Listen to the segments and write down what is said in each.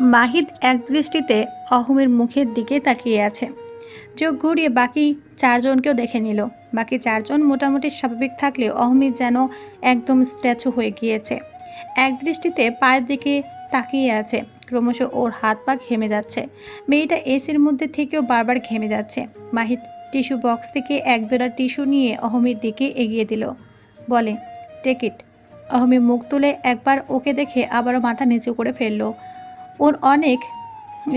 মাহিদ এক দৃষ্টিতে অহমের মুখের দিকে তাকিয়ে আছে। চোখ ঘুরিয়ে বাকি চারজনকেও দেখে নিল। বাকি চারজন মোটামুটি স্বাভাবিক থাকলেও অহমিদ যেন একদম স্ট্যাচু হয়ে গিয়েছে। এক দৃষ্টিতে পায়ের দিকে তাকিয়ে আছে। ক্রমশ ওর হাত পা ঘেমে যাচ্ছে। মেয়েটা এসির মধ্যে থেকেও বারবার ঘেমে যাচ্ছে। মাহিদ টিস্যু বক্স থেকে এক দুটা টিস্যু নিয়ে অহমির দিকে এগিয়ে দিল। বলে, টেক ইট। অহমি মুখ তুলে একবার ওকে দেখে আবারও মাথা নিচু করে ফেলল। ওর অনেক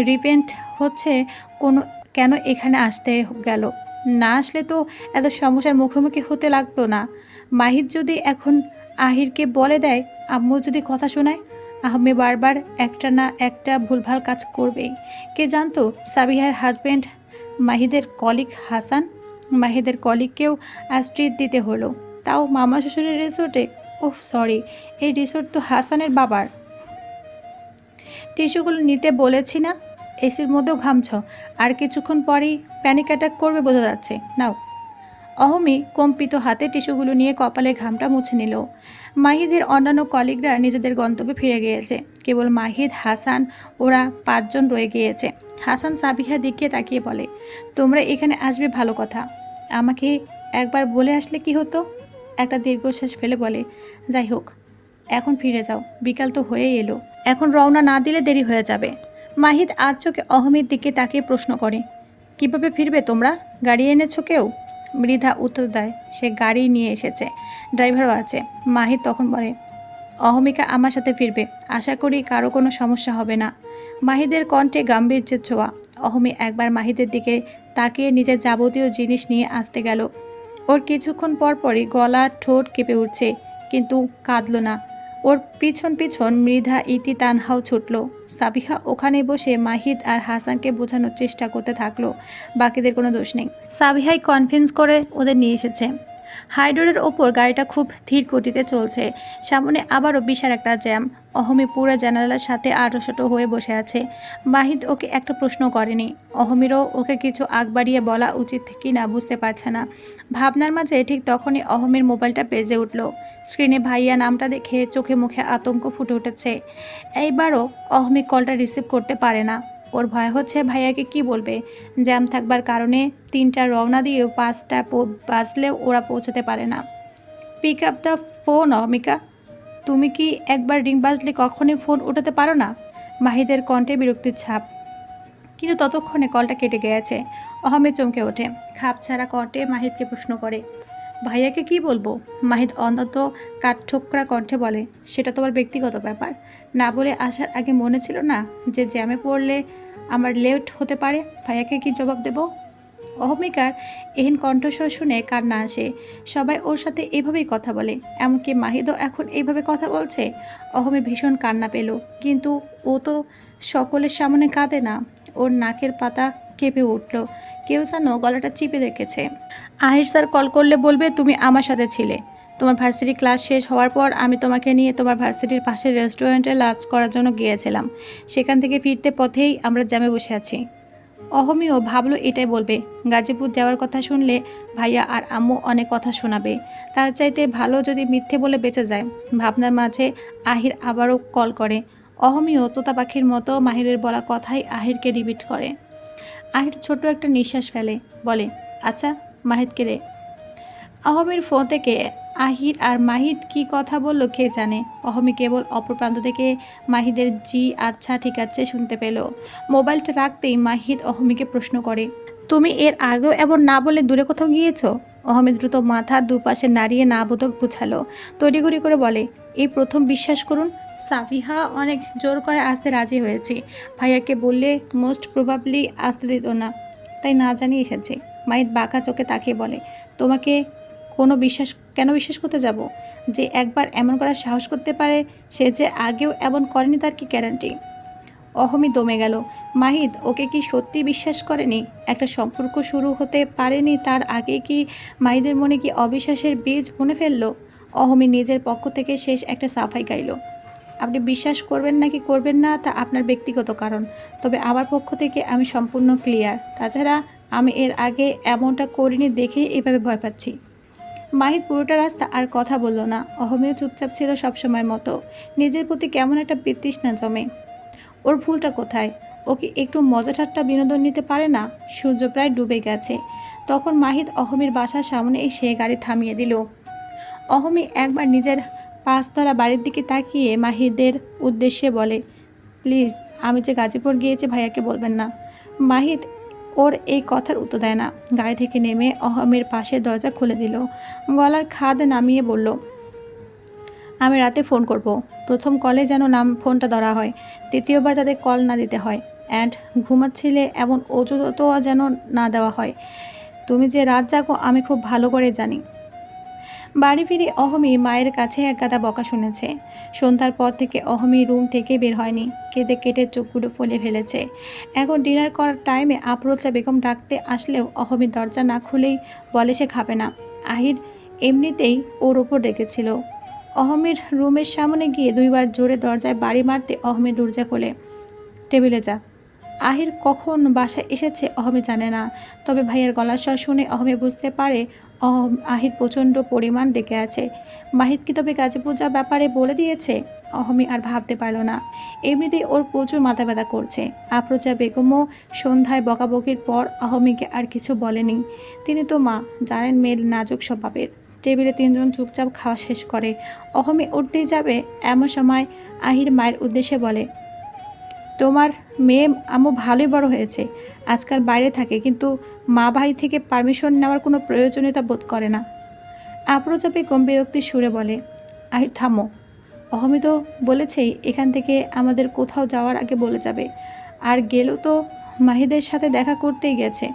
রিপেন্ট হচ্ছে কোনো, কেন এখানে আসতে গেল? না আসলে তো এত সমস্যার মুখোমুখি হতে লাগতো না। মাহিদ যদি এখন আহিরকে বলে দেয়, আম্মু যদি কথা শোনায়, আহমে বারবার একটা না একটা ভুলভাল কাজ করবেই। কে জানতো সাবিহার হাজব্যান্ড মাহিদের কলিগ হাসান? মাহিদের কলিগকেও আশ্রিত দিতে হলো। তাও মামা শ্বশুরের রিসোর্টে ওহ সরি এই রিসোর্ট তো হাসানের বাবার। টিস্যুগুলো নিতে বলেছি না? এসির মধ্যেও ঘামছ। আর কিছুক্ষণ পরেই প্যানিক অ্যাটাক করবে বোঝা যাচ্ছে। নাও। অহমি কম্পিত হাতে টিস্যুগুলো নিয়ে কপালে ঘামটা মুছে নিল। মাহিদের অন্যান্য কলিগরা নিজেদের গন্তব্যে ফিরে গিয়েছে। কেবল মাহিদ, হাসান, ওরা পাঁচজন রয়ে গিয়েছে। হাসান সাবিহার দিকে তাকিয়ে বলে, তোমরা এখানে আসবে ভালো কথা। আমাকে একবার বলে আসলে কি হতো? একটা দীর্ঘশ্বাস ফেলে বলে, যাই হোক এখন ফিরে যাও, বিকাল তো হয়েই এলো। এখন রওনা না দিলে দেরি হয়ে যাবে। মাহিদ আর চোখে অহমের দিকে তাকিয়ে প্রশ্ন করে, কীভাবে ফিরবে তোমরা? গাড়ি এনেছো কেউ? মৃধা উত্তর দেয়, সে গাড়ি নিয়ে এসেছে, ড্রাইভারও আছে। মাহিদ তখন বলে, অহমিকা আমার সাথে ফিরবে, আশা করি কারও কোনো সমস্যা হবে না। মাহিদের কণ্ঠে গাম্ভীর্যের ছোঁয়া, অহমি একবার মাহিদের দিকে তাকিয়ে নিজের যাবতীয় জিনিস নিয়ে আসতে গেল। ওর কিছুক্ষণ পর পরই গলা ঠোঁট কেঁপে উঠছে, কিন্তু কাঁদলো না। ওর পিছন পিছন মৃধা ইতি তানহাও ছুটল। সাবিহা ওখানে বসে মাহিদ আর হাসানকে বোঝানোর চেষ্টা করতে থাকল। বাকিদের কোনো দোষ নেই। সাবিহাই কনফিউন্স করে ওদের নিয়ে এসেছে। হাইড্রোরের ওপর গাড়িটা খুব ধীর গতিতে চলছে। সামনে আবারও বিশাল একটা জ্যাম। অহমি পুরো জানালার সাথে আটোশটো হয়ে বসে আছে। মাহিদ ওকে একটা প্রশ্ন করেনি। অহমিরও ওকে কিছু আগ বাড়িয়ে বলা উচিত কি না বুঝতে পারছে না। ভাবনার মাঝে ঠিক তখনই অহমির মোবাইলটা বেজে উঠল। স্ক্রিনে ভাইয়া নামটা দেখে চোখে মুখে আতঙ্ক ফুটে উঠেছে। এইবারও অহমি কলটা রিসিভ করতে পারে না। ওর ভয় হচ্ছে ভাইয়াকে কি বলবে? জ্যাম থাকবার কারণে তিনটা রওনা দিয়েও পাঁচটা বাজলেও ওরা পৌঁছাতে পারে না। Pick up the phone Amika. তুমি কি একবার রিং বাজলে কখনই ফোন ওঠাতে পারো না? মাহিদের কণ্ঠে বিরক্তির ছাপ। কিন্তু ততক্ষণে কলটা কেটে গিয়েছে অহমে চমকে ওঠে। খাপ ছাড়া কণ্ঠে মাহিদকে প্রশ্ন করে ভাইয়াকে কি বলব? মাহিদ অন্তত কাঠঠোকরা কণ্ঠে বলে, সেটা তোমার ব্যক্তিগত ব্যাপার। না বলে আসার আগে মনে ছিল না যে জ্যামে পড়লে আমার লেট হতে পারে? ভাইয়াকে কি জবাব দেব? অহমিকার এহেন কণ্ঠস্বর শুনে কান্না আসে। সবাই ওর সাথে এভাবেই কথা বলে। এমনকি মাহিদও এখন এইভাবে কথা বলছে। অহমের ভীষণ কান্না পেল। কিন্তু ও তো সকলের সামনে কাঁদে না। ওর নাকের পাতা কেঁপে উঠল। কেউ যেন গলাটা চিপে রেখেছে। আহির স্যার কল করলে বলবে তুমি আমার সাথে ছিলে। তোমার ভার্সিটি ক্লাস শেষ হওয়ার পর আমি তোমাকে নিয়ে তোমার ভার্সিটির পাশের রেস্টুরেন্টে লাঞ্চ করার জন্য গিয়েছিলাম। সেখান থেকে ফিরতে পথেই আমরা জ্যামে বসে আছি। অহমিও ভাবলো এটাই বলবে। গাজীপুর যাওয়ার কথা শুনলে ভাইয়া আর আম্মু অনেক কথা শোনাবে। তার চাইতে ভালো যদি মিথ্যে বলে বেঁচে যায়। ভাবনার মাঝে আহির আবারও কল করে। অহমিও তোতা পাখির মতো মাহিরের বলা কথাই আহিরকে রিপিট করে। আহির ছোট একটা নিঃশ্বাস ফেলে, বলে আচ্ছা মাহিদকে দে। অহমির ফোন থেকে আহির আর মাহিদ কি কথা বলল কে জানে? অহমি কেবল অপর প্রান্ত থেকে মাহিদের জি আচ্ছা ঠিক আছে শুনতে পেল। মোবাইলটা রাখতেই মাহিদ অহমিকে প্রশ্ন করে, তুমি এর আগেও এমন না বলে দূরে কোথাও গিয়েছো? অহমিদ দ্রুত মাথা দুপাশে নাড়িয়ে না বোধক বুঝালো। তড়িঘড়ি করে বলে, এই প্রথম বিশ্বাস করুন সাফিহা অনেক জোর করে আসতে রাজি হয়েছে। ভাইয়াকে বললে মোস্ট প্রবাবলি আসতে দিত না। তাই না জানি এসেছে। মাহিদ বাঁকা চোখে তাকিয়ে বলে, তোমাকে কোনো বিশ্বাস, কেন বিশ্বাস করতে যাব? যে একবার এমন করার সাহস করতে পারে, সে যে আগেও এমন করেনি তার কি গ্যারান্টি অহমি দমে গেল মাহিদ ওকে কি সত্যি বিশ্বাস করেনি? একটা সম্পর্ক শুরু হতে পারেনি, তার আগে কি মাহিদের মনে কি অবিশ্বাসের বীজ বুনে ফেলল? অহমি নিজের পক্ষ থেকে শেষ একটা সাফাই গাইল। আপনি বিশ্বাস করবেন নাকি করবেন না তা আপনার ব্যক্তিগত কারণ। তবে আমার পক্ষ থেকে আমি সম্পূর্ণ ক্লিয়ার তাছাড়া আমি এর আগে এমনটা করিনি দেখেই এভাবে ভয় পাচ্ছি। মাহিদ পুরোটা রাস্তা আর কথা বলল না। অহমিও চুপচাপ ছিল সবসময়ের মতো। নিজের প্রতি কেমন একটা বিতৃষ্ণা জমে। ওর ভুলটা কোথায়? ওকে একটু মজা ঠাট্টা বিনোদন নিতে পারে না? সূর্য প্রায় ডুবে গেছে। তখন মাহিদ অহমির বাসার সামনে এসে গাড়ি থামিয়ে দিল। অহমি একবার নিজের পাঁচতলা বাড়ির দিকে তাকিয়ে মাহিদের উদ্দেশ্যে বলে, প্লিজ, আমি যে গাজীপুর গিয়েছি ভাইয়াকে বলবেন না। মাহিদ ওর এই কথার উত্তর দেয় না। গাড়ি থেকে নেমে অহমের পাশের দরজা খুলে দিল। গলার খাদ নামিয়ে বলল, আমি রাতে ফোন করব। প্রথম কলে যেন নাম ফোনটা ধরা হয়, তৃতীয়বার যাতে কল না দিতে হয়। অ্যান্ড ঘুমাচ্ছিলে এমন অজুতও যেন না দেওয়া হয়। তুমি যে রাত জাগো, আমি খুব ভালো করে জানি। বাড়ি ফিরে অহমি মায়ের কাছে এক গাদা বকা শুনেছে। সন্ধ্যার পর থেকে অহমি রুম থেকে বের হয়নি। কেঁদে কেটে চোখগুলো ফলে ফেলেছে। এখন ডিনার করার টাইমে আফরোজা বেগম ডাকতে আসলেও অহমি দরজা না খুলেই বলে সে খাবে না। আহির এমনিতেই ওর ওপর রেখেছিল অহমির রুমের সামনে গিয়ে দুইবার জোরে দরজায় বাড়ি মারতে অহমি দরজা খোলে। টেবিলে যা। আহির কখন বাসায় এসেছে অহমি জানে না। তবে ভাইয়ের গলার স্বর শুনে অহমি বুঝতে পারে আহির প্রচণ্ড পরিমাণ ডেকে আছে। মাহিত কি তবে কাজে পূজা ব্যাপারে বলে দিয়েছে? অহমি আর ভাবতে পারল না। এমনিতেই ওর প্রচুর মাথা ব্যথা করছে। আফরোজা বেগমও সন্ধ্যায় বকাবকির পর অহমিকে আর কিছু বলেনি। তিনি তো মা, জানেন মেয়ের নাজুক স্বভাবের। টেবিলে তিনজন চুপচাপ খাওয়া শেষ করে। অহমি উঠতেই যাবে, এমন সময় আহির মায়ের উদ্দেশ্যে বলে তোমার মেয়ে আমু ভালোই বড় হয়েছে, আজকাল বাইরে থাকে, কিন্তু মা ভাই থেকে পারমিশন নেওয়ার কোনো প্রয়োজনীয়তা বোধ করে না। আপ্রজা বেগম বিরক্তির সুরে বলে আহির থামো। অহমি তো বলেছেই এখান থেকে আমাদের কোথাও যাওয়ার আগে বলে যাবে। আর গেলেও তো মাহিদের সাথে দেখা করতেই গেছে।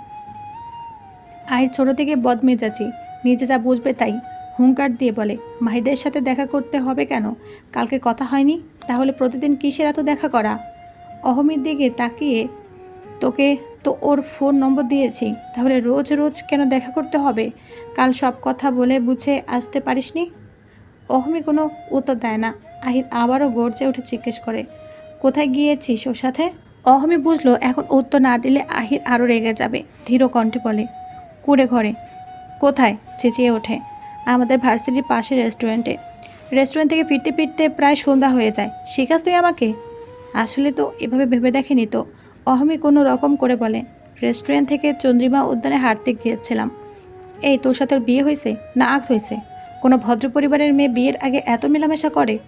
আহির ছোট থেকে বদমেজাজি, নিজে যা বুঝবে তাই। হুঙ্কার দিয়ে বলে, মাহিদের সাথে দেখা করতে হবে কেন? কালকে কথা হয়নি? তাহলে প্রতিদিন কিসের এত দেখা করা? অহমির দিকে তাকিয়ে তোকে তো ওর ফোন নম্বর দিয়েছি। তাহলে রোজ রোজ কেন দেখা করতে হবে? কাল সব কথা বলে বুঝে আসতে পারিসনি? অহমি কোনো উত্তর দেয় না। আহির আবারও গর্জে উঠে জিজ্ঞেস করে, কোথায় গিয়েছিস ওর সাথে? অহমি বুঝলো এখন উত্তর না দিলে আহির আরও রেগে যাবে। ধীর কণ্ঠে বলে, কুড়ে ঘরে। কোথায়? চেঁচিয়ে ওঠে। আমাদের ভার্সিটির পাশে রেস্টুরেন্টে। রেস্টুরেন্ট থেকে ফিরতে ফিরতে প্রায় সন্ধ্যা হয়ে যায়। শিখাস তুই আমাকে? আসলে তো এভাবে ভেবে দেখেনি তো। অহমি কোনো রকম করে বলে, রেস্টুরেন্ট থেকে চন্দ্রিমা উদ্যানে হাঁটতে গিয়েছিলাম। এই তোর সাথে বিয়ে হয়েছে? না আগ হয়েছে। কোনো ভদ্র পরিবারের মেয়ে বিয়ের আগে এত মেলামেশা করে?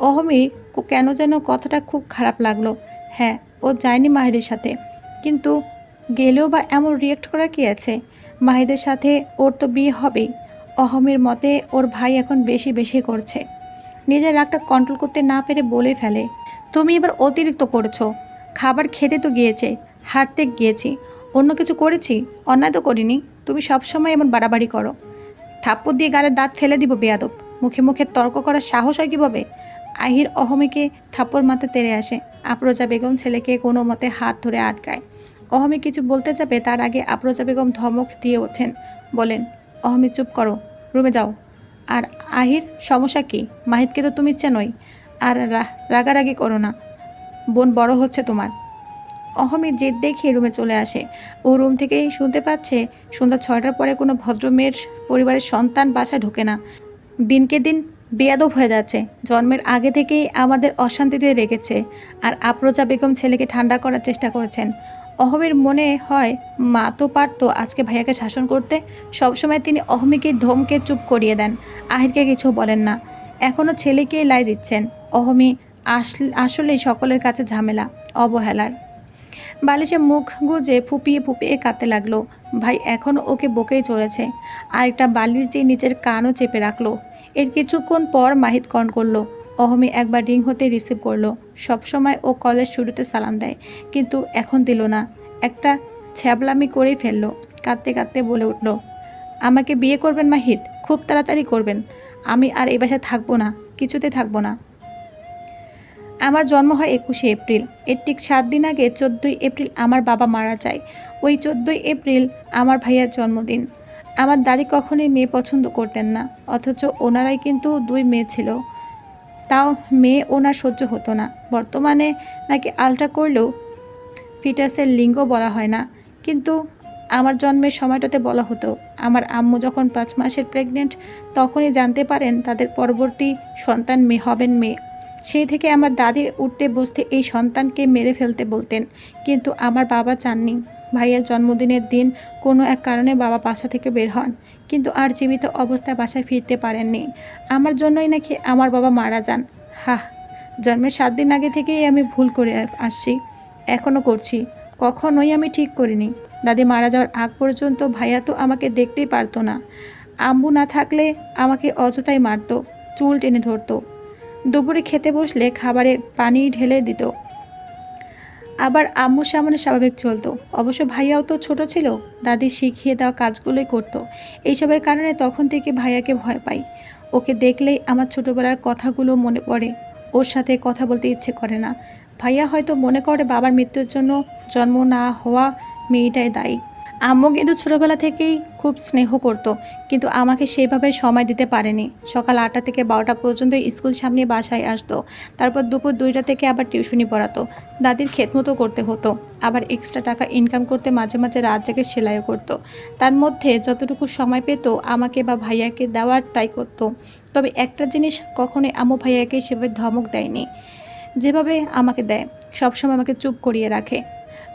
অহমি কেন যেন কথাটা খুব খারাপ লাগল। হ্যাঁ ও যায়নি মাহিরের সাথে। কিন্তু গেলেও বা এমন রিয়েক্ট করা কি আছে? মাহিদের সাথে ওর তো বিয়ে হবেই। অহমের মতে ওর ভাই এখন বেশি বেশি করছে। নিজের রাগটা কন্ট্রোল করতে না পেরে বলে ফেলে। তুমি এবার অতিরিক্ত করছ। খাবার খেতে তো গিয়েছে, হাঁটতে গিয়েছি। অন্য কিছু করেছি? অন্যায় তো করিনি। তুমি সবসময় এমন বাড়াবাড়ি করো। থাপ্পড় দিয়ে গালে দাঁত ফেলে দিব বেয়াদব। মুখে মুখে তর্ক করার সাহস হয় কীভাবে? আহির অহমিকে থাপ্পড় মাথা তেড়ে আসে। আফরোজা বেগম ছেলেকে কোনো মতে হাত ধরে আটকায়। অহমি কিছু বলতে যাবে তার আগে আফরোজা বেগম ধমক দিয়ে ওঠেন। বলেন, অহমি, চুপ করো। রুমে যাও। আর আহির, সমস্যা কি? মাহিদকে তো তুমি চেনই। আর রাগারাগি করো না। বোন বড় হচ্ছে তোমার। অহমি জেদ দেখিয়ে রুমে চলে আসে। ও রুম থেকেই শুনতে পাচ্ছে, সন্ধ্যা ছয়টার পরে কোনো ভদ্র মেয়ের পরিবারের সন্তান বাসায় ঢোকে না। দিনকে দিন বেয়াদব হয়ে যাচ্ছে। জন্মের আগে থেকেই আমাদের অশান্তিতে রেখেছে। আর আফরোজা বেগম ছেলেকে ঠান্ডা করার চেষ্টা করেছেন। অহমের মনে হয়, মা তো পারতো আজকে ভাইয়াকে শাসন করতে। সবসময় তিনি অহমিকে ধমকে চুপ করিয়ে দেন। আহিরকে কিছু বলেন না। এখনও ছেলেকেই লাই দিচ্ছেন। অহমি আসল আসলেই সকলের কাছে ঝামেলা, অবহেলার। বালিশে মুখ গুজে ফুপিয়ে ফুপিয়ে কাঁদতে লাগল। ভাই এখনও ওকে বকেই চলেছে। আর একটা বালিশ দিয়ে নিচের কানও চেপে রাখল। এর কিছুক্ষণ পর মাহিত কন করল। অহমি একবার রিং হতে রিসিভ করল। সবসময় ও কলেজ শুরুতে সালাম দেয়, কিন্তু এখন দিল না। একটা ছ্যাবলামি করেই ফেলল। কাঁদতে কাঁদতে বলে উঠল, আমাকে বিয়ে করবেন মাহিত? খুব তাড়াতাড়ি করবেন। আমি আর এ বাসায় থাকব না, কিছুতে থাকব না। আমার জন্ম হয় একুশে এপ্রিল। এর ঠিক সাত দিন আগে চোদ্দোই এপ্রিল আমার বাবা মারা যায়। ওই চোদ্দোই এপ্রিল আমার ভাইয়ার জন্মদিন। আমার দাদি কখনোই মেয়ে পছন্দ করতেন না, অথচ ওনারাই কিন্তু দুই মেয়ে ছিল। তাও মেয়ে ওনার সহ্য হতো না। বর্তমানে নাকি আলট্রা করলেও ফিটাসের লিঙ্গ বলা হয় না। কিন্তু আমার জন্মের সময়টাতে বলা হতো, আমার আম্মু যখন পাঁচ মাসের প্রেগনেন্ট তখনই জানতে পারেন তাদের পরবর্তী সন্তান মেয়ে হবেন মেয়ে। সেই থেকে আমার দাদি উঠতে বসতে এই সন্তানকে মেরে ফেলতে বলতেন, কিন্তু আমার বাবা চাননি। ভাইয়ের জন্মদিনের দিন কোনো এক কারণে বাবা বাসা থেকে বের হন, কিন্তু আর জীবিত অবস্থায় বাসায় ফিরতে পারেননি। আমার জন্যই নাকি আমার বাবা মারা যান। হা জন্মের সাত দিন আগে থেকেই আমি ভুল করে আসছি এখনও করছি, কখনোই আমি ঠিক করিনি। দাদি মারা যাওয়ার আগ পর্যন্ত ভাইয়া তো আমাকে দেখতেই পারতো না। আম্বু না থাকলে আমাকে অযথাই মারতো, চুল টেনে ধরতো। দুপুরে খেতে বসলে খাবারে পানি ঢেলে দিত। আবার আম্মুর সামনে স্বাভাবিক চলতো। অবশ্য ভাইয়াও তো ছোট ছিল, দাদি শিখিয়ে দেওয়া কাজগুলোই করতো। এইসবের কারণে তখন থেকে ভাইয়াকে ভয় পাই। ওকে দেখলেই আমার ছোটবেলার কথাগুলো মনে পড়ে। ওর সাথে কথা বলতে ইচ্ছে করে না। ভাইয়া হয়তো মনে করে বাবার মৃত্যুর জন্য জন্ম না হওয়া মেয়েটাই দায়ী। আম্মু কিন্তু ছোটোবেলা থেকেই খুব স্নেহ করতো, কিন্তু আমাকে সেইভাবে সময় দিতে পারেনি। সকাল আটটা থেকে বারোটা পর্যন্ত স্কুল সামনে বাসায় আসতো, তারপর দুপুর দুইটা থেকে আবার টিউশনি পড়াতো। দাদির খেতমতো করতে হতো, আবার এক্সট্রা টাকা ইনকাম করতে মাঝে মাঝে রাত জেগে সেলাইও করতো। তার মধ্যে যতটুকু সময় পেত, আমাকে বা ভাইয়াকে দেওয়ার ট্রাই করতো। তবে একটা জিনিস কখনোই আম্মু ভাইয়াকে সেভাবে ধমক দেয়নি। যেভাবে আমাকে দেয়, সবসময় আমাকে চুপ করিয়ে রাখে।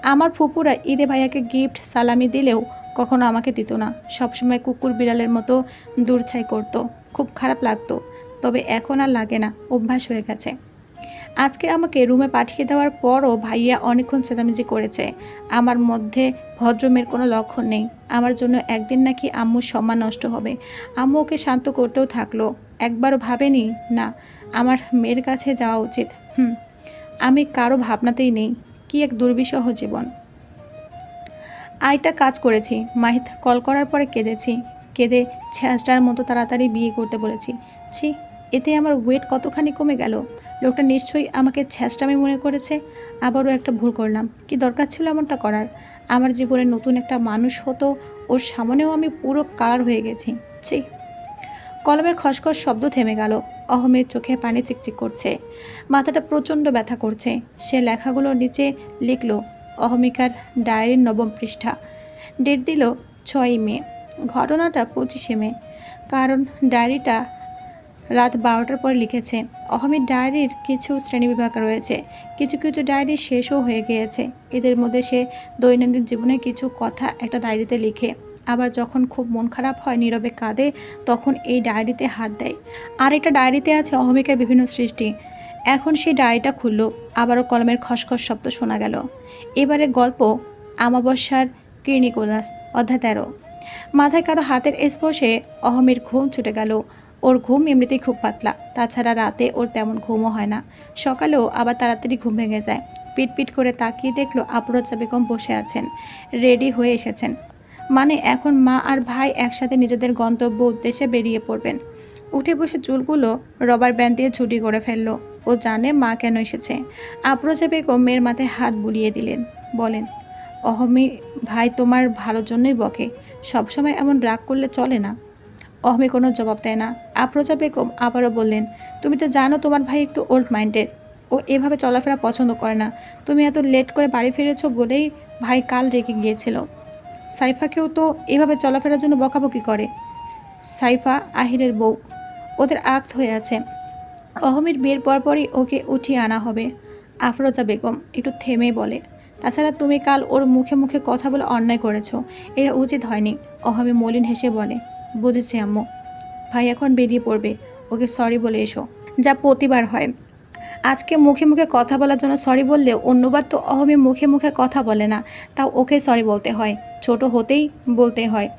আমার ফুপুরা ঈদে ভাইয়াকে গিফট সালামি দিলেও কখনো আমাকে দিত না। সবসময় কুকুর বিড়ালের মতো দূরছাই করতো। খুব খারাপ লাগতো। তবে এখন আর লাগে না। অভ্যাস হয়ে গেছে। আজকে আমাকে রুমে পাঠিয়ে দেওয়ার পরও ভাইয়া অনেকক্ষণ চেঁচামেচি করেছে। আমার মধ্যে ভদ্রমের কোনো লক্ষণ নেই। আমার জন্য একদিন নাকি আম্মুর সম্মান নষ্ট হবে। আম্মু ওকে শান্ত করতেও থাকল। একবারও ভাবেনি, না, আমার মেয়ের কাছে যাওয়া উচিত। হুম, আমি কারও ভাবনাতেই নেই। কি এক দুর্বিষহ জীবন। আইটা কাজ করেছি, মাহিত, কল করার পরে কেঁদেছি। কেঁদে ছ্যাঁচটার মতো তাড়াতাড়ি বিয়ে করতে বলেছি। ছি, এতে আমার ওয়েট কতখানি কমে গেল? লোকটা নিশ্চয়ই আমাকে ছ্যাঁচটামি মনে করেছে। আবারও একটা ভুল করলাম। কি দরকার ছিল এমনটা করার? আমার জীবনে নতুন একটা মানুষ হতো, ওর সামনেও আমি পুরো কালার হয়ে গেছি। ছি কলমের খসখস শব্দ থেমে গেল। অহমের চোখে পানি চিকচিক করছে। মাথাটা প্রচণ্ড ব্যথা করছে। সে লেখাগুলো নিচে লিখল, অহমিকার ডায়েরির নবম পৃষ্ঠা। ডেট দিল ছয়ই মে। ঘটনাটা পঁচিশে মে। কারণ ডায়েরিটা রাত বারোটার পর লিখেছে। অহমির ডায়েরির কিছু শ্রেণীবিভাগ রয়েছে। কিছু কিছু ডায়েরি শেষও হয়ে গিয়েছে। এদের মধ্যে সে দৈনন্দিন জীবনে কিছু কথা একটা ডায়েরিতে লিখে আবার যখন খুব মন খারাপ হয়, নীরবে কাঁদে, তখন এই ডায়েরিতে হাত দেয়। আর একটা ডায়েরিতে আছে অহমিকার বিভিন্ন সৃষ্টি। এখন সেই ডায়েরিটা খুলল, আবারও কলমের খসখস শব্দ শোনা গেল। এবারে গল্প আমাবস্যার কির্নিকোলাস অধ্যায় তেরো। মাথায় কারও হাতের স্পর্শে অহমের ঘুম ছুটে গেল। ওর ঘুম এমনিতেই খুব পাতলা, তাছাড়া রাতে ওর তেমন ঘুমও হয় না। সকালেও আবার তাড়াতাড়ি ঘুম ভেঙে যায়। পিট পিট করে তাকিয়ে দেখল আফরোজা বেগম বসে আছেন, রেডি হয়ে এসেছেন। মানে এখন মা আর ভাই একসাথে নিজেদের গন্তব্য উদ্দেশ্যে বেরিয়ে পড়বেন। উঠে বসে চুলগুলো রবার ব্যান্ড দিয়ে ছুটি করে ফেলল। ও জানে মা কেন এসেছে। আফরোজা বেগম মেয়ের মাথায় হাত বুলিয়ে দিলেন। বলেন, অহমি, ভাই তোমার ভালোর জন্যই বকে। সবসময় এমন রাগ করলে চলে না। অহমি কোনো জবাব দেয় না। আফরোজা বেগম আবারও বললেন, তুমি তো জানো তোমার ভাই একটু ওল্ড মাইন্ডেড ও এভাবে চলাফেরা পছন্দ করে না। তুমি এত লেট করে বাড়ি ফিরেছো বলেই ভাই কাল রেখে গিয়েছিল। সাইফাকেও তো এভাবে চলাফেরার জন্য বকাবকি করে। সাইফা আহিরের বউ। ওদের আক্ত হয়ে আছে। অহমির বিয়ের পরপরই ওকে উঠিয়ে আনা হবে। আফরোজা বেগম একটু থেমে বলে, তাছাড়া তুমি কাল ওর মুখে মুখে কথা বলে অন্যায় করেছ। এটা উচিত হয়নি। অহমি মলিন হেসে বলে, বুঝেছি আম্মু। ভাই এখন বেরিয়ে পড়বে। ওকে সরি বলে এসো। যা প্রতিবার হয়। আজকে মুখে মুখে কথা বলার জন্য সরি বললেও অন্যবার তো অহমি মুখে মুখে কথা বলে না। তাও ওকে সরি বলতে হয়। ছোট হতেই বলতে হয়।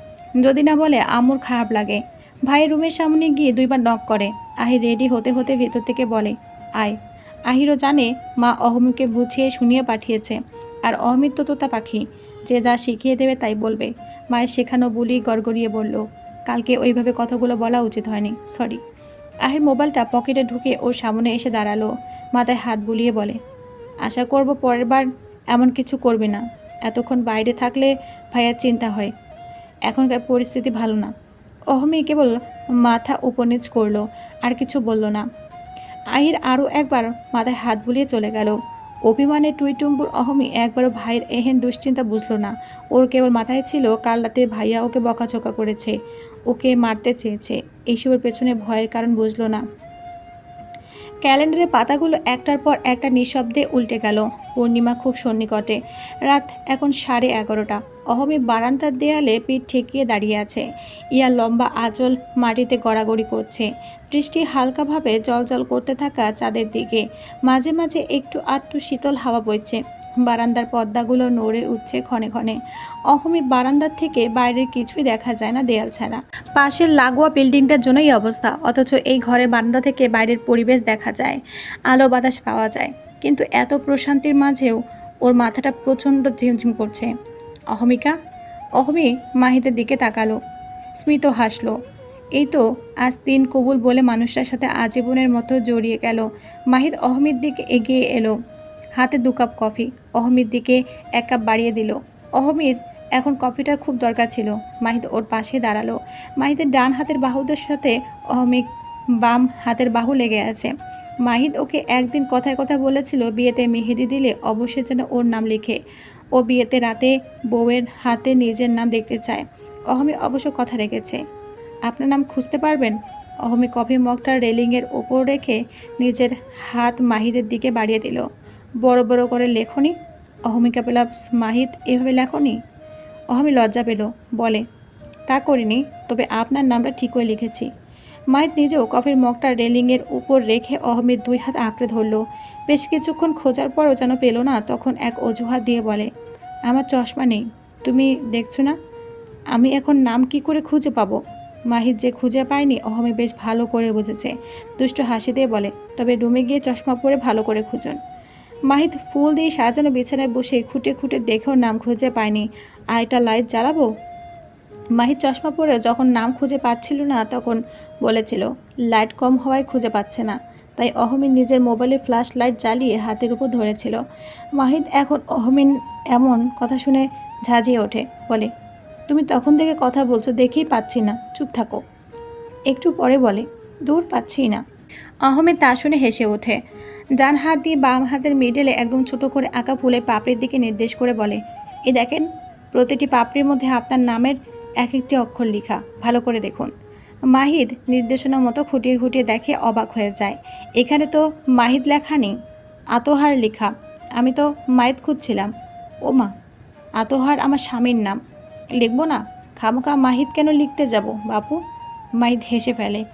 যদি না বলে আমুর খারাপ লাগে। ভাই রুমের সামনে গিয়ে দুইবার নক করে। আহি রেডি হতে হতে ভেতর থেকে বলে, আয়। আহিরও জানে মা অহমিকে বুঝিয়ে শুনিয়ে পাঠিয়েছে। আর অহমির তো তোতা পাখি। যে যা শিখিয়ে দেবে তাই বলবে। মায়ের শেখানো বুলি গড়গড়িয়ে বলল, কালকে ওইভাবে কথাগুলো বলা উচিত হয়নি। সরি আহির মোবাইলটা পকেটে ঢুকে ওর সামনে এসে দাঁড়াল, মাথায় হাত বুলিয়ে বলে, আশা করব পরের বার এমন কিছু করবে না। এতক্ষণ বাইরে থাকলে ভাইয়ার চিন্তা হয়। এখনকার পরিস্থিতি ভালো না। অহমি কেবল মাথা উপনিচ করল, আর কিছু বলল না। আহির আরও একবার মাথায় হাত বুলিয়ে চলে গেল। অভিমানে টুইটুম্বুর অহমি একবারও ভাইয়ের এহেন দুশ্চিন্তা বুঝলো না। ওর কেবল মাথায় ছিল, কাল রাতে ভাইয়া ওকে বকাঝোকা করেছে, ওকে মারতে চেয়েছে। এইসবের পেছনে ভয়ের কারণ বুঝলো না। ক্যালেন্ডারের পাতাগুলো একটার পর একটা নিঃশব্দে উল্টে গেল। পূর্ণিমা খুব সন্নিকটে। রাত এখন সাড়ে এগারোটা। অহমি বারান্দার দেয়ালে পিঠ ঠেকিয়ে দাঁড়িয়ে আছে। ইয়ার লম্বা আঁচল মাটিতে গড়াগড়ি করছে। দৃষ্টি হালকাভাবে জল করতে থাকা চাঁদের দিকে। মাঝে মাঝে একটু আধটু শীতল হাওয়া বইছে। বারান্দার পর্দাগুলো নড়ে উঠছে ক্ষণে ক্ষণে। অহমির বারান্দার থেকে বাইরের কিছুই দেখা যায় না দেয়াল ছাড়া। পাশের লাগোয়া বিল্ডিংটার জন্যই অবস্থা, অথচ এই ঘরের বারান্দা থেকে বাইরের পরিবেশ দেখা যায়। আলো বাতাস পাওয়া যায়। কিন্তু এত প্রশান্তির মাঝেও ওর মাথাটা প্রচণ্ড ঝিমঝিম করছে। অহমিকা? অহমি মাহিতের দিকে তাকালো। স্মিত হাসলো। এই তো আজ তিন কবুল বলে মানুষটার সাথে আজীবনের মতো জড়িয়ে গেল। মাহিদ অহমির দিকে এগিয়ে এলো। হাতে দু কাপ কফি। অহমির দিকে এক কাপ বাড়িয়ে দিল। অহমির এখন কফিটার খুব দরকার ছিল। মাহিদ ওর পাশে দাঁড়াল। মাহিদের ডান হাতের বাহুদের সাথে অহমিক বাম হাতের বাহু লেগে আছে। মাহিদ ওকে একদিন কথায় কথা বলেছিল বিয়েতে মেহেদি দিলে অবশ্যই যেন ওর নাম লিখে। ও বিয়েতে রাতে বউয়ের হাতে নিজের নাম দেখতে চায়। অহমি অবশ্য কথা রেখেছে। আপনার নাম খুঁজতে পারবেন? অহমি কফি মগটার রেলিংয়ের ওপর রেখে নিজের হাত মাহিদের দিকে বাড়িয়ে দিল। বড় বড় করে লেখনি? অহমিকা পেলাপস মাহিদ এভাবে লেখনি? অহমি লজ্জা পেল। বলে, তা করিনি, তবে আপনার নামটা ঠিকই লিখেছি। মাহিদ নিজেও কফির মগটা রেলিংয়ের উপর রেখে অহমির দুই হাত আঁকড়ে ধরল। বেশ কিছুক্ষণ খোঁজার পরও যেন পেল না, তখন এক অজুহাত দিয়ে বলে, আমার চশমা নেই, তুমি দেখছ না? আমি এখন নাম কি করে খুঁজে পাবো? মাহিদ যে খুঁজে পায়নি, অহমে বেশ ভালো করে বুঝেছে। দুষ্ট হাসি দিয়ে বলে, তবে রুমে গিয়ে চশমা পরে ভালো করে খুঁজুন। মাহিদ ফুল দিয়ে সাজানো বিছানায় বসে খুঁটে খুঁটে দেখেও নাম খুঁজে পায়নি। একটা লাইট জ্বালাবো? মাহিদ চশমা পরে যখন নাম খুঁজে পাচ্ছিল না, তখন বলেছিল লাইট কম হওয়ায় খুঁজে পাচ্ছে না। তাই অহমিন নিজের মোবাইলে ফ্ল্যাশ লাইট জ্বালিয়ে হাতের উপর ধরেছিল। মাহিদ এখন অহমিন এমন কথা শুনে ঝাঁঝিয়ে ওঠে, বলে, তুমি তখন থেকে কথা বলছো, দেখেই পাচ্ছি না। চুপ থাকো। একটু পরে বলে, দূর পাচ্ছি না। আহমেদ তা শুনে হেসে ওঠে। ডান হাত দিয়ে বাম হাতের মিডলে একদম ছোট করে আঁকা ফুলের পাপড়ির দিকে নির্দেশ করে বলে এ দেখেন, প্রতিটি পাপড়ির মধ্যে আপনার নামের এক একটি অক্ষর লেখা। ভালো করে দেখুন। মাহিদ নির্দেশনা মতো খুঁটিয়ে খুঁটিয়ে দেখে অবাক হয়ে যায়। এখানে তো মাহিদ লেখা নেই, আতোহার লেখা। আমি তো মাহিদ খুঁজছিলাম। ও মা, আতোহার আমার স্বামীর নাম। লিখব না? খামোকা মাহিদ কেন লিখতে যাব বাপু? মাহিদ হেসে ফেলে।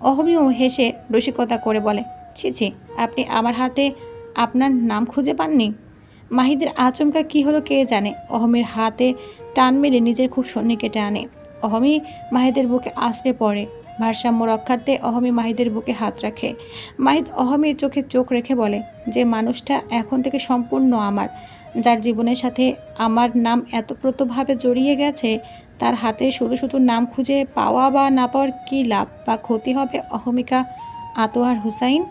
অহমিও হেসে রসিকতা করে বলে, ছি ছি, আপনি আমার হাতে আপনার নাম খুঁজে পাননি? মাহিদের আচমকা কি হলো কে জানে? অহমির হাতে টান মেরে নিজের খুব সন্নি কেটে আনে। অহমি মাহিদের বুকে আশ্রে পড়ে। ভারসাম্য রক্ষার্থে অহমি মাহিদের বুকে হাত রাখে। মাহিদ অহমির চোখে চোখ রেখে বলে, যে মানুষটা এখন থেকে সম্পূর্ণ আমার। যার জীবনের সাথে আমার নাম এতপ্রতভাবে জড়িয়ে গেছে, তার হাতে শুধু শুধু নাম খুঁজে পাওয়া বা না পাওয়ার কী লাভ বা ক্ষতি হবে অহমিকা আতোয়ার হুসাইন?